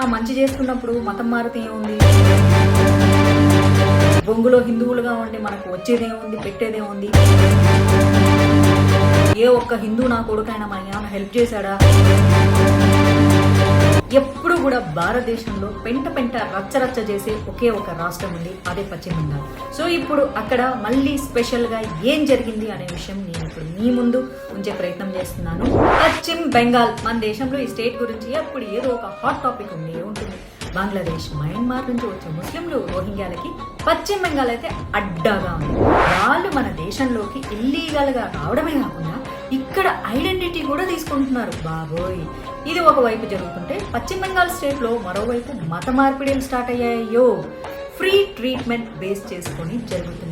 ఆ మంచి చేసుకున్నప్పుడు మతం మారితే ఏముంది? బొంగులో హిందువులుగా ఉండి మనకు వచ్చేదేముంది పెట్టేదేముంది ఏ ఒక్క హిందూ నా కొడుకైనా మన ఏమైనా హెల్ప్ చేశాడా? ఎప్పుడు కూడా భారతదేశంలో పెంట పెంట రచ్చ రచ్చ చేసే ఒకే ఒక రాష్ట్రం ఉంది అదే పశ్చిమ బెంగాల్ సో ఇప్పుడు అక్కడ మళ్ళీ స్పెషల్గా ఏం జరిగింది అనే విషయం నేను ఇప్పుడు మీ ముందు ఉంచే ప్రయత్నం చేస్తున్నాను. పశ్చిమ బెంగాల్ మన దేశంలో ఈ స్టేట్ గురించి అప్పుడు ఏదో ఒక హాట్ టాపిక్ ఉంది ఉంటుంది. బంగ్లాదేశ్ మయన్మార్ నుంచి వచ్చే ముస్లింలు రోహింగ్యాలకి పశ్చిమ బెంగాల్ అయితే అడ్డాగా ఉంది. వాళ్ళు మన దేశంలోకి ఇల్లీగల్గా రావడమే కాకుండా ఇక్కడ ఐడెంటిటీ కూడా తీసుకుంటున్నారు. బాబోయ్. ఇది ఒకవైపు జరుగుతుంటే పశ్చిమ బెంగాల్ స్టేట్లో మరోవైపు మత మార్పిడిలు స్టార్ట్ అయ్యాయో. ఫ్రీ ట్రీట్మెంట్ బేస్ చేసుకొని జరుగుతుంది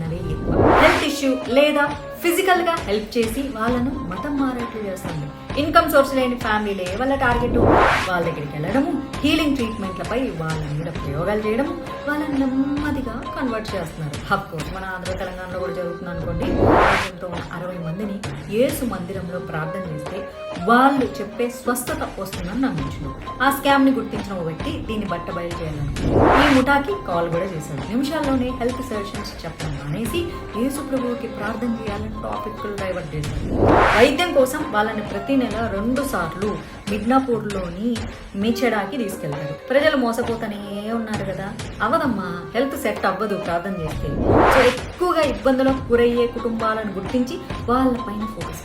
హెల్త్ ఇష్యూ లేదా ఫిజికల్గా హెల్ప్ చేసి వాళ్ళను మతం మారేట్లు చేస్తుంది. ఇన్కమ్ సోర్స్ లేని ఫ్యామిలీలే వాళ్ళ టార్గెట్ వాళ్ళ దగ్గరికి వెళ్ళడము హీలింగ్ ట్రీట్మెంట్లపై వాళ్ళ మీద ప్రయోగాలు చేయడము వాళ్ళని నెమ్మదిగా కన్వర్ట్ చేస్తున్నారు. కోర్స్ మన ఆంధ్ర తెలంగాణలో కూడా జరుగుతుంది అనుకోండి ఉన్న అరవై మందిని యేసు మందిరంలో ప్రార్థన చేస్తే వాళ్ళు చెప్పే స్వస్థత వస్తుందని నమ్మించు ఆ స్కామ్ని గుర్తించిన ఓ వ్యక్తి దీన్ని బట్టబయలు చేయాలనుకున్నారు ఈ ముఠాకి కాల్ కూడా చేశాడు. నిమిషాల్లోనే హెల్త్ సజెషన్స్ చెప్పడం మానేసి యేసు ప్రభువుకి ప్రార్థన చేయాలని టాపిక్ డైవర్ట్ చేశాడు. వైద్యం కోసం వాళ్ళని ప్రతి నెల రెండు సార్లు మిడ్నాపూర్లోని మీచెడాకి తీసుకెళ్తారు ప్రజలు మోసపోతూనే ఉన్నారు కదా. అవదమ్మా హెల్త్ సెట్ అవ్వదు ప్రార్థన చేస్తే. సో ఎక్కువగా ఇబ్బందులకు గురయ్యే కుటుంబాలను గుర్తించి వాళ్ళపైన ఫోకస్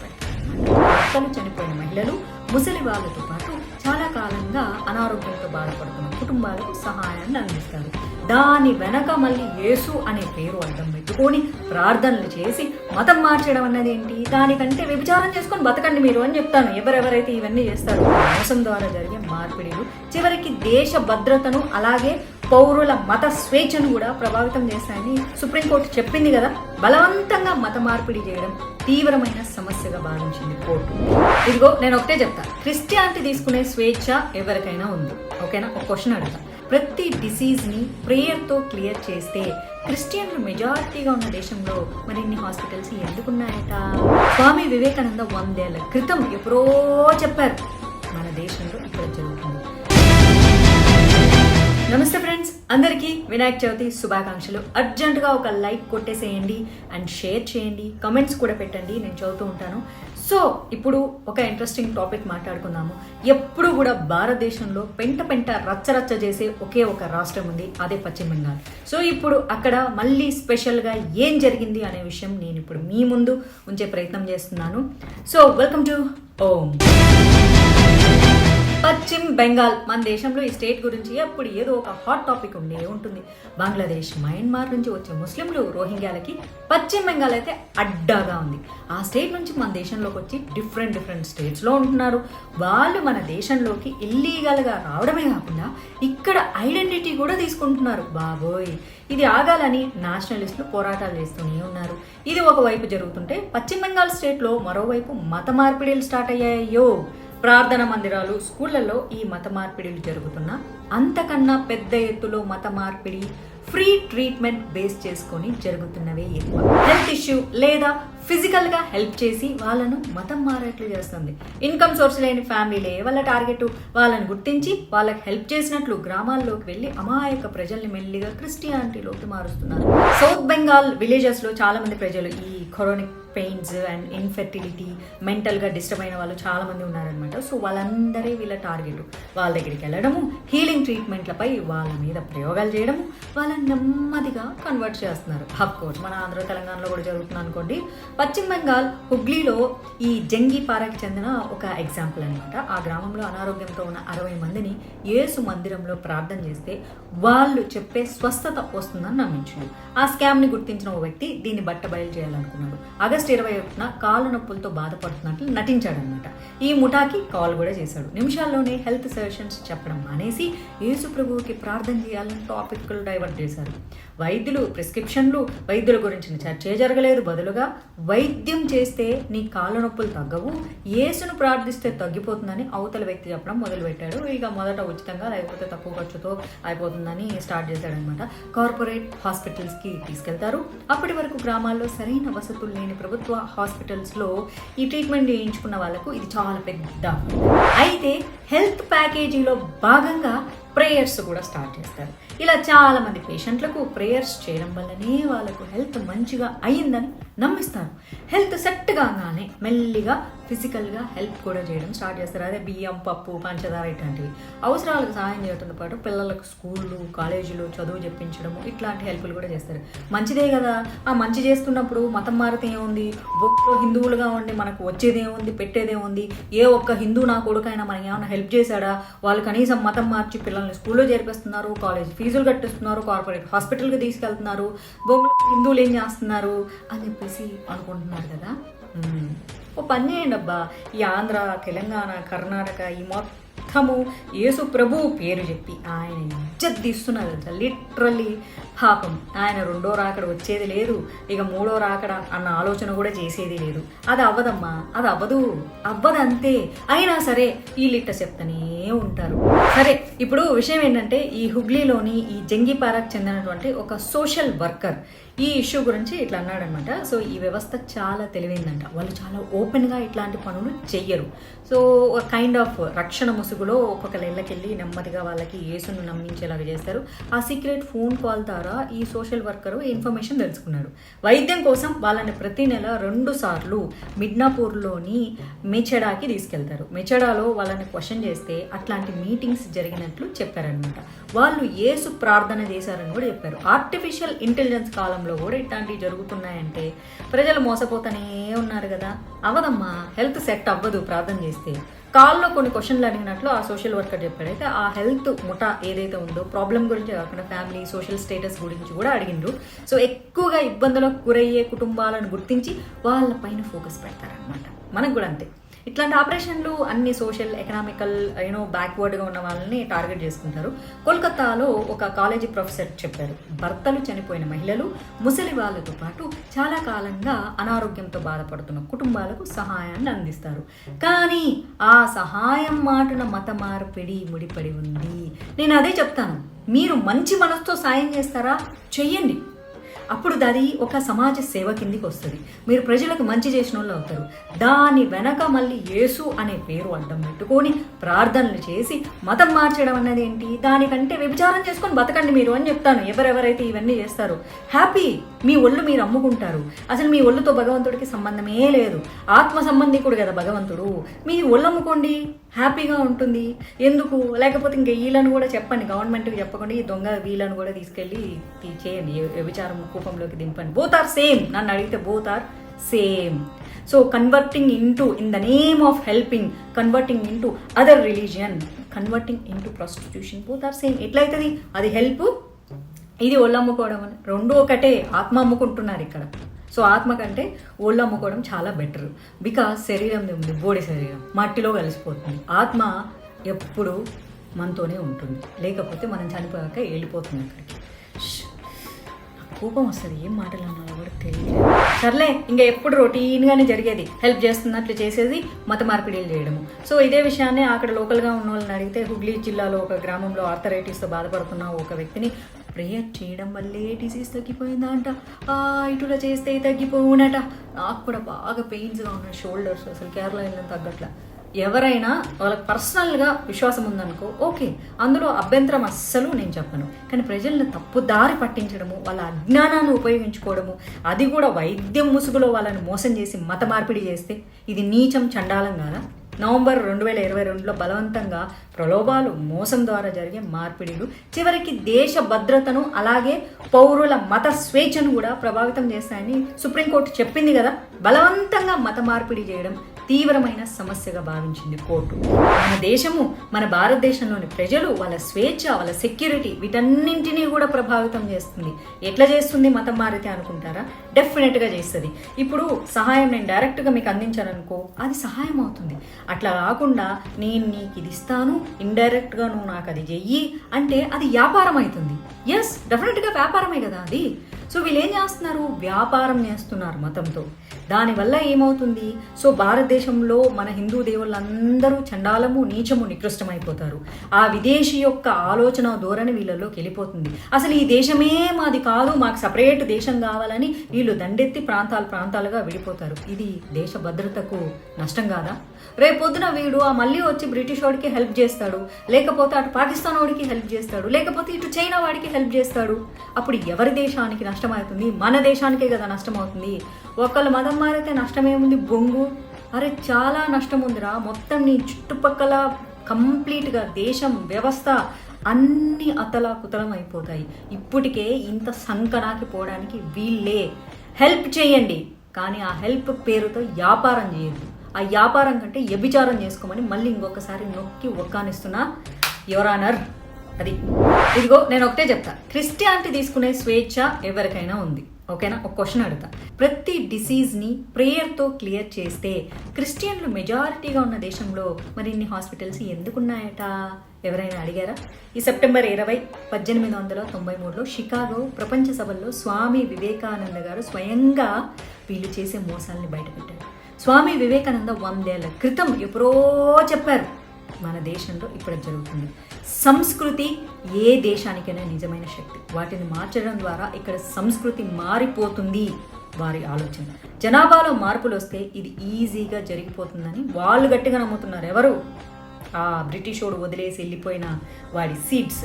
భర్తలు చనిపోయిన మహిళలు ముసలి వాళ్ళతో పాటు చాలా కాలంగా అనారోగ్యంతో బాధపడుతున్న కుటుంబాలకు సహాయాన్ని అందిస్తారు. దాని వెనక మళ్ళీ యేసు అనే పేరు అర్థం పెట్టుకొని ప్రార్థనలు చేసి మతం మార్చడం అన్నది ఏంటి? దానికంటే వ్యభిచారం చేసుకొని బతకండి మీరు అని చెప్తాను. ఎవరెవరైతే ఇవన్నీ చేస్తారో మోసం ద్వారా జరిగే మార్పిడిలు చివరికి దేశ భద్రతను అలాగే పౌరుల మత స్వేచ్ఛను కూడా ప్రభావితం చేస్తాయని సుప్రీంకోర్టు చెప్పింది కదా. బలవంతంగా మత మార్పిడి చేయడం తీవ్రమైన సమస్యగా భావించింది కోర్టు. ఇదిగో నేను ఒకటే చెప్తా. క్రిస్టియానిటీ తీసుకునే స్వేచ్ఛ ఎవరికైనా ఉంది. ఓకేనా? ఒక క్వశ్చన్ అడుగుతా. ప్రతి డిసీజ్ని ప్రేయర్తో క్లియర్ చేస్తే క్రిస్టియన్లు మెజారిటీగా ఉన్న దేశంలో మరిన్ని హాస్పిటల్స్ ఎందుకున్నాయట? స్వామి వివేకానంద వందేళ్ళ క్రితం ఎప్పుడో చెప్పారు మన దేశంలో ఇక్కడ జరుగుతుంది. నమస్తే ఫ్రెండ్స్ అందరికీ వినాయక చవితి శుభాకాంక్షలు. అర్జెంటుగా ఒక లైక్ కొట్టేసేయండి అండ్ షేర్ చేయండి. కమెంట్స్ కూడా పెట్టండి నేను చదువుతూ ఉంటాను. సో ఇప్పుడు ఒక ఇంట్రెస్టింగ్ టాపిక్ మాట్లాడుకుందాము. ఎప్పుడు కూడా భారతదేశంలో పెంట పెంట రచ్చ రచ్చ చేసే ఒకే ఒక రాష్ట్రం ఉంది అదే పశ్చిమ బెంగాల్. సో ఇప్పుడు అక్కడ మళ్ళీ స్పెషల్గా ఏం జరిగింది అనే విషయం నేను ఇప్పుడు మీ ముందు ఉంచే ప్రయత్నం చేస్తున్నాను. సో వెల్కమ్ టు ఓం పశ్చిమ బెంగాల్ మన దేశంలో ఈ స్టేట్ గురించి ఎప్పుడు ఏదో ఒక హాట్ టాపిక్ ఉండే ఉంటుంది. బంగ్లాదేశ్ మయన్మార్ నుంచి వచ్చే ముస్లింలు రోహింగ్యాలకి పశ్చిమ బెంగాల్ అయితే అడ్డాగా ఉంది. ఆ స్టేట్ నుంచి మన దేశంలోకి వచ్చి డిఫరెంట్ డిఫరెంట్ స్టేట్స్లో ఉంటున్నారు. వాళ్ళు మన దేశంలోకి ఇల్లీగల్గా రావడమే కాకుండా ఇక్కడ ఐడెంటిటీ కూడా తీసుకుంటున్నారు. బాబోయ్! ఇది ఆగాలని నేషనలిస్టులు పోరాటాలు చేస్తూనే ఉన్నారు. ఇది ఒకవైపు జరుగుతుంటే పశ్చిమ బెంగాల్ స్టేట్లో మరోవైపు మత మార్పిడిలు స్టార్ట్ అయ్యాయో ప్రార్థన మందిరాలు స్కూళ్ళలో ఈ మత మార్పిడిలు జరుగుతున్నా అంతకన్నా పెద్ద ఎత్తులో మత మార్పిడి ఫ్రీ ట్రీట్మెంట్ బేస్ చేసుకొని జరుగుతున్నవే ఎక్కువ. హెల్త్ ఇష్యూ లేదా ఫిజికల్గా హెల్ప్ చేసి వాళ్ళను మతం మారేట్లు చేస్తుంది. ఇన్కమ్ సోర్స్ లేని ఫ్యామిలీలే వాళ్ళ టార్గెట్ వాళ్ళని గుర్తించి వాళ్ళకి హెల్ప్ చేసినట్లు గ్రామాల్లోకి వెళ్ళి అమాయక ప్రజల్ని మెల్లిగా క్రిస్టియానిటీలోకి మారుస్తున్నారు. సౌత్ బెంగాల్ విలేజెస్లో చాలా మంది ప్రజలు ఈ కొరోనిక్ పెయిన్స్ అండ్ ఇన్ఫెర్టిలిటీ మెంటల్గా డిస్టర్బ్ అయిన వాళ్ళు చాలామంది ఉన్నారనమాట సో వాళ్ళందరే వీళ్ళ టార్గెట్ వాళ్ళ దగ్గరికి వెళ్ళడము హీలింగ్ ట్రీట్మెంట్లపై వాళ్ళ మీద ప్రయోగాలు చేయడము వాళ్ళని నెమ్మదిగా కన్వర్ట్ చేస్తున్నారు. కోర్స్ మన ఆంధ్ర తెలంగాణలో కూడా జరుగుతుంది అనుకోండి పశ్చిమ బెంగాల్ హుగ్లీలో ఈ జంగీపారాకి చెందిన ఒక ఎగ్జాంపుల్ అనమాట ఆ గ్రామంలో అనారోగ్యంతో ఉన్న అరవై మందిని యేసు మందిరంలో ప్రార్థన చేస్తే వాళ్ళు చెప్పే స్వస్థత వస్తుందని నమ్మించాడు. ఆ స్కామ్ని గుర్తించిన ఓ వ్యక్తి దీన్ని బట్టబయలు చేయాలనుకున్నాడు. ఆగస్ట్ ఇరవై ఒకటిన కాలు నొప్పులతో బాధపడుతున్నట్లు నటించాడనమాట ఈ ముఠాకి కాల్ కూడా చేశాడు. నిమిషాల్లోనే హెల్త్ సజెషన్స్ చెప్పడం మానేసి యేసు ప్రభువుకి ప్రార్థన చేయాలని టాపిక్లు డైవర్ట్ చేశారు. వైద్యులు ప్రిస్క్రిప్షన్లు వైద్యుల గురించిన చర్చే జరగలేదు. బదులుగా వైద్యం చేస్తే నీ కాళ్ళ నొప్పులు తగ్గవు ఏసును ప్రార్థిస్తే తగ్గిపోతుందని అవతల వ్యక్తి చెప్పడం మొదలుపెట్టాడు. ఇక మొదట ఉచితంగా లేకపోతే తక్కువ ఖర్చుతో అయిపోతుందని స్టార్ట్ చేశాడనమాట. కార్పొరేట్ హాస్పిటల్స్కి తీసుకెళ్తారు. అప్పటి వరకు గ్రామాల్లో సరైన వసతులు లేని ప్రభుత్వ హాస్పిటల్స్లో ఈ ట్రీట్మెంట్ చేయించుకున్న వాళ్ళకు ఇది చాలా పెద్ద అయితే హెల్త్ ప్యాకేజీలో భాగంగా ప్రేయర్స్ కూడా స్టార్ట్ చేస్తారు. ఇలా చాలా మంది పేషెంట్లకు ప్రేయర్స్ చేయడం వల్లనే వాళ్ళకు హెల్త్ మంచిగా అయిందని నమ్మిస్తారు. హెల్త్ సెట్ కాగానే మెల్లిగా ఫిజికల్గా హెల్ప్ కూడా చేయడం స్టార్ట్ చేస్తారు. అదే బియ్యం పప్పు పంచదార ఇట్లాంటివి. అవసరాలకు సహాయం చేయడంతో పాటు పిల్లలకు స్కూళ్ళు కాలేజీలు చదువు చెప్పించడము ఇట్లాంటి హెల్ప్లు కూడా చేస్తారు. మంచిదే కదా! ఆ మంచి చేస్తున్నప్పుడు మతం మారితే ఏముంది? బొక్కు హిందువులుగా ఉండి మనకు వచ్చేది ఏముంది? పెట్టేది ఏముంది? ఏ ఒక్క హిందూ నా కొడుకైనా మనకి ఏమైనా హెల్ప్ చేశాడా? వాళ్ళు కనీసం మతం మార్చి పిల్లల్ని స్కూల్లో చేర్పిస్తున్నారు కాలేజ్ ఫీజులు కట్టిస్తున్నారు కార్పొరేట్ హాస్పిటల్కి తీసుకెళ్తున్నారు బొమ్మలు హిందువులు ఏం చేస్తున్నారు? అని చెప్పేసి అనుకుంటున్నారు కదా! ఓ పని చేయండి అబ్బా ఈ ఆంధ్ర తెలంగాణ కర్ణాటక ఈ మొత్తము యేసు ప్రభు పేరు చెప్పి ఆయన ఇజ్జత్ తీస్తున్నారు లిటరల్లీ పాపం. ఆయన రెండో రాకడ వచ్చేది లేదు. ఇక మూడో రాకడ అన్న ఆలోచన కూడా చేసేది లేదు. అది అవ్వదమ్మా. అది అవ్వదు. అవ్వదంతే. అయినా సరే ఈ లిట్ట చెప్తనే ఉంటారు. సరే ఇప్పుడు విషయం ఏంటంటే ఈ హుగ్లీలోని ఈ జంగిపారాకు చెందినటువంటి ఒక సోషల్ వర్కర్ ఈ ఇష్యూ గురించి ఇట్లా అన్నాడనమాట. సో ఈ వ్యవస్థ చాలా తెలివైందంట. వాళ్ళు చాలా ఓపెన్గా ఇట్లాంటి పనులు చెయ్యరు. సో ఒక కైండ్ ఆఫ్ రక్షణ ముసుగులో ఒక్కొక్కరు ఇళ్ళకెళ్ళి నెమ్మదిగా వాళ్ళకి యేసును నమ్మించేలాగా చేస్తారు. ఆ సీక్రెట్ ఫోన్ కాల్ ద్వారా ఈ సోషల్ వర్కరు ఇన్ఫర్మేషన్ తెలుసుకున్నాడు వైద్యం కోసం వాళ్ళని ప్రతి నెల రెండు సార్లు మిడ్నాపూర్లోని మెచడాకి తీసుకెళ్తారు. మెచడాలో వాళ్ళని క్వశ్చన్ చేస్తే అట్లాంటి మీటింగ్స్ జరిగినట్లు చెప్పారనమాట. వాళ్ళు ఏసు ప్రార్థన చేశారని కూడా చెప్పారు. ఆర్టిఫిషియల్ ఇంటెలిజెన్స్ కాలంలో కూడా ఇట్లాంటివి జరుగుతున్నాయంటే ప్రజలు మోసపోతూనే ఉన్నారు కదా. అవదమ్మా హెల్త్ సెట్ అవ్వదు ప్రార్థన చేస్తే. కాల్లో కొన్ని క్వశ్చన్లు అడిగినట్లు ఆ సోషల్ వర్కర్ చెప్పాడు. అయితే ఆ హెల్త్ ముఠా ఏదైతే ఉందో ప్రాబ్లం గురించి కాకుండా ఫ్యామిలీ సోషల్ స్టేటస్ గురించి కూడా అడిగిండ్రు. సో ఎక్కువగా ఇబ్బందులకు గురయ్యే కుటుంబాలను గుర్తించి వాళ్ళ పైన ఫోకస్ పెడతారనమాట మనకు కూడా అంతే. ఇట్లాంటి ఆపరేషన్లు అన్ని సోషల్ ఎకనామికల్ యూనో బ్యాక్వర్డ్గా ఉన్న వాళ్ళని టార్గెట్ చేసుకుంటారు. కోల్కతాలో ఒక కాలేజీ ప్రొఫెసర్ చెప్పారు భర్తలు చనిపోయిన మహిళలు ముసలి వాళ్ళతో పాటు చాలా కాలంగా అనారోగ్యంతో బాధపడుతున్న కుటుంబాలకు సహాయాన్ని అందిస్తారు. కానీ ఆ సహాయం మాటున మత మార్పిడి ముడిపడి ఉంది. నేను అదే చెప్తాను. మీరు మంచి మనసుతో సాయం చేస్తారా? చెయ్యండి. అప్పుడు అది ఒక సమాజ సేవ కిందికి వస్తుంది. మీరు ప్రజలకు మంచి చేసిన వాళ్ళు అవుతారు. దాని వెనక మళ్ళీ యేసు అనే పేరు అడ్డం పెట్టుకొని ప్రార్థనలు చేసి మతం మార్చడం అన్నది ఏంటి? దానికంటే వ్యభిచారం చేసుకొని బతకండి మీరు అని చెప్తాను. ఎవరెవరైతే ఇవన్నీ చేస్తారో. హ్యాపీ! మీ ఒళ్ళు మీరు అమ్ముకుంటారు. అసలు మీ ఒళ్ళుతో భగవంతుడికి సంబంధమే లేదు. ఆత్మ సంబంధికుడు కదా భగవంతుడు. మీ ఒళ్ళు అమ్ముకోండి. హ్యాపీగా ఉంటుంది. ఎందుకు? లేకపోతే ఇంక వీళ్ళని కూడా చెప్పండి. గవర్నమెంట్కి చెప్పకుండా ఈ దొంగ వీళ్ళని కూడా తీసుకెళ్ళి తీ- చేయండి ఏ- వ్యభిచారం కోపంలోకి దింపండి. బోత్ ఆర్ సేమ్ నన్ను అడిగితే both are same so converting into in the name of helping converting into other religion converting into prostitution both are same ఎట్లయితుంది? అది హెల్ప్ ఇది ఒళ్ళు అమ్ముకోవడం అని. రెండు ఒకటే ఆత్మ అమ్ముకుంటున్నారు ఇక్కడ. సో ఆత్మ కంటే ఒళ్ళు అమ్ముకోవడం చాలా బెటర్ బికాస్ శరీరం ఉంది బోడి శరీరం మట్టిలో కలిసిపోతుంది. ఆత్మ ఎప్పుడు మనతోనే ఉంటుంది. లేకపోతే మనం చనిపోయాక వెళ్ళిపోతుంది అక్కడికి. కోపం వస్తుంది ఏం మాటలు అన్నాలో కూడా తెలియదు సర్లే ఇంకా ఎప్పుడు రొటీన్గానే జరిగేది. హెల్ప్ చేస్తున్నట్లు చేసేది మత మార్పిడిలు చేయడము. సో ఇదే విషయాన్ని అక్కడ లోకల్గా ఉన్న వాళ్ళని అడిగితే హుగ్లీ జిల్లాలో ఒక గ్రామంలో ఆర్థరైటిస్తో బాధపడుతున్న ఒక వ్యక్తిని ప్రేయర్ చేయడం వల్లే డిసీజ్ తగ్గిపోయిందా అంట ఆ, ఇటులా చేస్తే తగ్గిపోవునట. నాకు కూడా బాగా పెయిన్స్గా ఉన్నాయి షోల్డర్స్ అసలు కేరళ వెళ్ళిన తగ్గట్లే. ఎవరైనా వాళ్ళకి పర్సనల్గా విశ్వాసం ఉందనుకో ఓకే అందులో అభ్యంతరం అస్సలు నేను చెప్పను. కానీ ప్రజలను తప్పుదారి పట్టించడము వాళ్ళ అజ్ఞానాన్ని ఉపయోగించుకోవడము అది కూడా వైద్యం ముసుగులో వాళ్ళని మోసం చేసి మత మార్పిడి చేస్తే ఇది నీచం చండాలం కాదా? నవంబర్ రెండు వేల ఇరవై రెండులో బలవంతంగా ప్రలోభాలు మోసం ద్వారా జరిగే మార్పిడిలు చివరికి దేశ భద్రతను అలాగే పౌరుల మత స్వేచ్ఛను కూడా ప్రభావితం చేస్తాయని సుప్రీంకోర్టు చెప్పింది కదా? బలవంతంగా మత మార్పిడి చేయడం తీవ్రమైన సమస్యగా భావించింది కోర్టు. మన దేశము మన భారతదేశంలోని ప్రజలు వాళ్ళ స్వేచ్ఛ వాళ్ళ సెక్యూరిటీ వీటన్నింటినీ కూడా ప్రభావితం చేస్తుంది. ఎట్లా చేస్తుంది మతం మారితే అనుకుంటారా? డెఫినెట్గా చేస్తుంది. ఇప్పుడు సహాయం నేను డైరెక్ట్గా మీకు అందించాననుకో అది సహాయం అవుతుంది. అట్లా కాకుండా నేను నీకు ఇది ఇస్తాను ఇండైరెక్ట్గా నువ్వు నాకు అది చెయ్యి అంటే అది వ్యాపారం అవుతుంది. ఎస్ డెఫినెట్గా వ్యాపారమే కదా అది. సో వీళ్ళు ఏం చేస్తున్నారు? వ్యాపారం చేస్తున్నారు మతంతో. దానివల్ల ఏమవుతుంది? సో భారతదేశంలో మన హిందూ దేవుళ్ళందరూ చండాలము నీచము నికృష్టమైపోతారు. ఆ విదేశీ యొక్క ఆలోచన ధోరణి వీళ్ళలోకి వెళ్ళిపోతుంది. అసలు ఈ దేశమే మాది కాదు మాకు సపరేట్ దేశం కావాలని వీళ్ళు దండెత్తి ప్రాంతాలు ప్రాంతాలుగా విడిపోతారు. ఇది దేశ భద్రతకు నష్టం కాదా? రేపొద్దున వీడు ఆ మళ్ళీ వచ్చి బ్రిటిష్ వాడికి హెల్ప్ చేస్తాడు. లేకపోతే అటు పాకిస్తాన్ వాడికి హెల్ప్ చేస్తాడు. లేకపోతే ఇటు చైనా వాడికి హెల్ప్ చేస్తాడు. అప్పుడు ఎవరి దేశానికి నష్టం అవుతుంది మన దేశానికే కదా నష్టమవుతుంది. ఒకళ్ళు మతం మారితే నష్టమేముంది? బొంగు. అరే చాలా నష్టం ఉందిరా మొత్తం నీ చుట్టుపక్కల కంప్లీట్గా దేశం వ్యవస్థ అన్ని అతలాకుతలం అయిపోతాయి ఇప్పటికే ఇంత సంకనాకి పోవడానికి వీళ్ళే. హెల్ప్ చేయండి. కానీ ఆ హెల్ప్ పేరుతో వ్యాపారం చేయొద్దు ఆ వ్యాపారం కంటే వ్యభిచారం చేసుకోమని మళ్ళీ ఇంకొకసారి నొక్కి ఒక్కానిస్తున్నా. యువరానర్ అది. ఇదిగో నేను ఒకటే చెప్తా. క్రిస్టియానిటీ తీసుకునే స్వేచ్ఛ ఎవరికైనా ఉంది. ఓకేనా? ఒక క్వశ్చన్ అడుగుతా. ప్రతి డిసీజ్ని ప్రేయర్తో క్లియర్ చేస్తే క్రిస్టియన్లు మెజారిటీగా ఉన్న దేశంలో మరి ఇన్ని హాస్పిటల్స్ ఎందుకున్నాయట? ఎవరైనా అడిగారా? ఈ సెప్టెంబర్ ఇరవై పద్దెనిమిది వందల తొంభై మూడులో షికాగో ప్రపంచ సభల్లో స్వామి వివేకానంద గారు స్వయంగా వీళ్ళు చేసే మోసాల్ని బయటపెట్టారు. స్వామి వివేకానంద వందేళ్ళ క్రితం ఎప్పుడో చెప్పారు మన దేశంలో ఇప్పుడు జరుగుతుంది. సంస్కృతి ఏ దేశానికైనా నిజమైన శక్తి. వాటిని మార్చడం ద్వారా ఇక్కడ సంస్కృతి మారిపోతుంది వారి ఆలోచన. జనాభాలో మార్పులు వస్తే ఇది ఈజీగా జరిగిపోతుందని వాళ్ళు గట్టిగా నమ్ముతున్నారు. ఎవరు? ఆ బ్రిటిష్ వాడు వదిలేసి వెళ్ళిపోయిన వాడి సీట్స్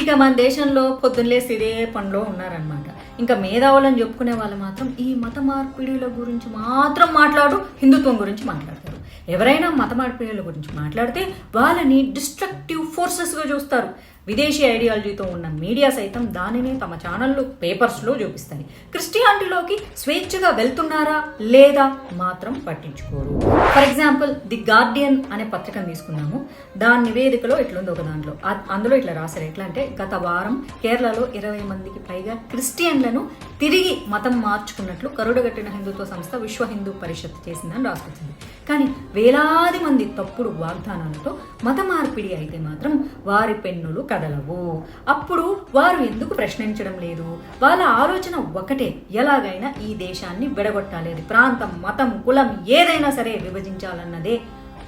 ఇక మన దేశంలో పొద్దున్నేసి ఇదే పనిలో ఉన్నారనమాట ఇంకా మేధావులని చెప్పుకునే వాళ్ళు మాత్రం ఈ మత మార్పిడిల గురించి మాత్రం మాట్లాడు హిందుత్వం గురించి మాట్లాడతారు. ఎవరైనా మత మార్పిడిల గురించి మాట్లాడితే వాళ్ళని డిస్ట్రక్టివ్ ఫోర్సెస్గా చూస్తారు. విదేశీ ఐడియాలజీతో ఉన్న మీడియా సైతం దానిని తమ ఛానళ్ళు పేపర్స్లో చూపిస్తాయి. క్రిస్టియానిటీలోకి స్వేచ్ఛగా వెళ్తున్నారా లేదా మాత్రం పట్టించుకోరు. ఫర్ ఎగ్జాంపుల్ ది గార్డియన్ అనే పత్రికను తీసుకున్నాము. దాని నివేదికలో ఇట్లుంది ఒక దాంట్లో. అందులో ఇట్లా రాశారు. ఎట్లా అంటే గత వారం కేరళలో ఇరవై మందికి పైగా క్రిస్టియన్లను తిరిగి మతం మార్చుకున్నట్లు కరుడుగట్టిన హిందుత్వ సంస్థ విశ్వ హిందూ పరిషత్ చేసిందని రాసుకొచ్చింది. కానీ వేలాది మంది తప్పుడు వాగ్దానాలతో మత మార్పిడి అయితే మాత్రం వారి పెన్నులు కదలవు అప్పుడు వారు ఎందుకు ప్రశ్నించడం లేదు? వాళ్ళ ఆలోచన ఒకటే ఎలాగైనా ఈ దేశాన్ని విడగొట్టాలి అది ప్రాంతం మతం కులం ఏదైనా సరే విభజించాలన్నదే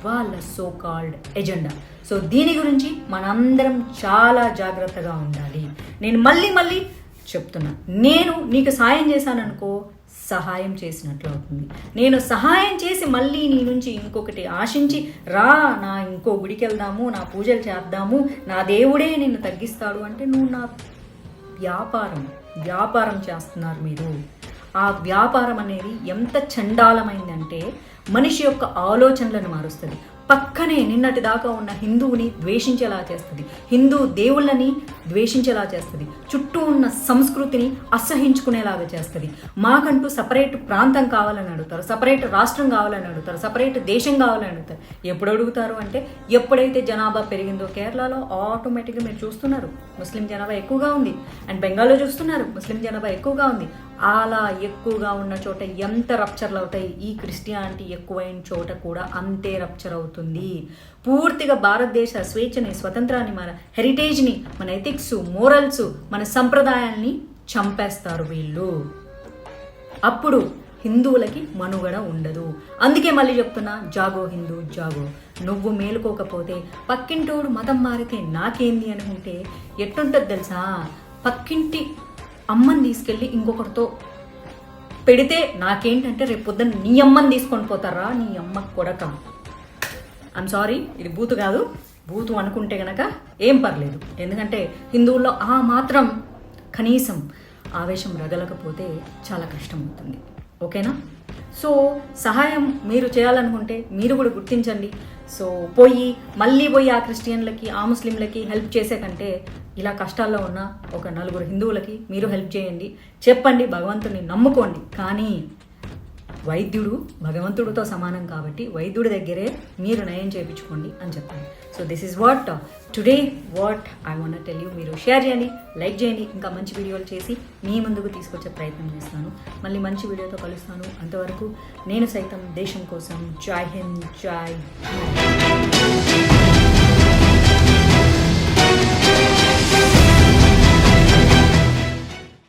వాళ్ళ సో కాల్డ్ ఎజెండా సో దీని గురించి మనందరం చాలా జాగ్రత్తగా ఉండాలి. నేను మళ్ళీ మళ్ళీ చెప్తున్నా. నేను నీకు సాయం చేశాననుకో సహాయం చేసినట్లు అవుతుంది. నేను సహాయం చేసి మళ్ళీ నీ నుంచి ఇంకొకటి ఆశించి రా నా ఇంకో గుడికి వెళ్దాము నా పూజలు చేద్దాము నా దేవుడే నిన్ను తగ్గిస్తాడు అంటే నువ్వు నా వ్యాపారం వ్యాపారం చేస్తున్నారు మీరు. ఆ వ్యాపారం అనేది ఎంత చండాలమైందంటే మనిషి యొక్క ఆలోచనలను మారుస్తుంది. పక్కనే నిన్నటి దాకా ఉన్న హిందువుని ద్వేషించేలా చేస్తుంది. హిందూ దేవుళ్ళని ద్వేషించేలా చేస్తుంది. చుట్టూ ఉన్న సంస్కృతిని అసహించుకునేలాగా చేస్తుంది. మాకంటూ సపరేట్ ప్రాంతం కావాలని అడుగుతారు సపరేట్ రాష్ట్రం కావాలని అడుగుతారు సపరేట్ దేశం కావాలని అడుగుతారు. ఎప్పుడు అడుగుతారు అంటే ఎప్పుడైతే జనాభా పెరిగిందో కేరళలో ఆటోమేటిక్గా మీరు చూస్తున్నారు ముస్లిం జనాభా ఎక్కువగా ఉంది. అండ్ బెంగాల్లో చూస్తున్నారు ముస్లిం జనాభా ఎక్కువగా ఉంది. అలా ఎక్కువగా ఉన్న చోట ఎంత రప్చర్లు అవుతాయి? ఈ క్రిస్టియానిటీ ఎక్కువైన చోట కూడా అంతే రప్చర్ అవుతుంది. పూర్తిగా భారతదేశ స్వేచ్ఛని స్వతంత్రాన్ని మన హెరిటేజ్ని మన ఎథిక్స్ మోరల్స్ మన సంప్రదాయాల్ని చంపేస్తారు వీళ్ళు. అప్పుడు హిందువులకి మనుగడ ఉండదు. అందుకే మళ్ళీ చెప్తున్నా జాగో హిందూ జాగో. నువ్వు మేలుకోకపోతే పక్కింటోడు మతం మారితే నాకేంది అనుకుంటే ఎట్టుంటుంది తెలుసా? పక్కింటి అమ్మని తీసుకెళ్ళి ఇంకొకరితో పెడితే నాకేంటంటే రేపు పొద్దున్న నీ అమ్మని తీసుకొని పోతారా? నీ అమ్మ కొడక. ఐమ్ సారీ ఇది బూతు కాదు. బూతు అనుకుంటే గనక ఏం పర్లేదు. ఎందుకంటే హిందువుల్లో ఆ మాత్రం కనీసం ఆవేశం రగలకపోతే చాలా కష్టం అవుతుంది ఓకేనా? సో సహాయం మీరు చేయాలనుకుంటే మీరు కూడా గుర్తించండి. సో పోయి మళ్ళీ పోయి ఆ క్రిస్టియన్లకి ఆ ముస్లింలకి హెల్ప్ చేసే కంటే ఇలా కష్టాల్లో ఉన్న ఒక నలుగురు హిందువులకి మీరు హెల్ప్ చేయండి. చెప్పండి భగవంతుని నమ్ముకోండి. కానీ వైద్యుడు భగవంతుడితో సమానం కాబట్టి వైద్యుడి దగ్గరే మీరు నయం చేయించుకోండి అని చెప్పండి so this is what today what I want tell you మీరు షేర్ చేయండి లైక్ చేయండి. ఇంకా మంచి వీడియోలు చేసి మీ ముందుకు తీసుకొచ్చే ప్రయత్నం చేస్తాను. మళ్ళీ మంచి వీడియోతో కలుస్తాను. అంతవరకు నేను సైతం దేశం కోసం. జై హింద్ జై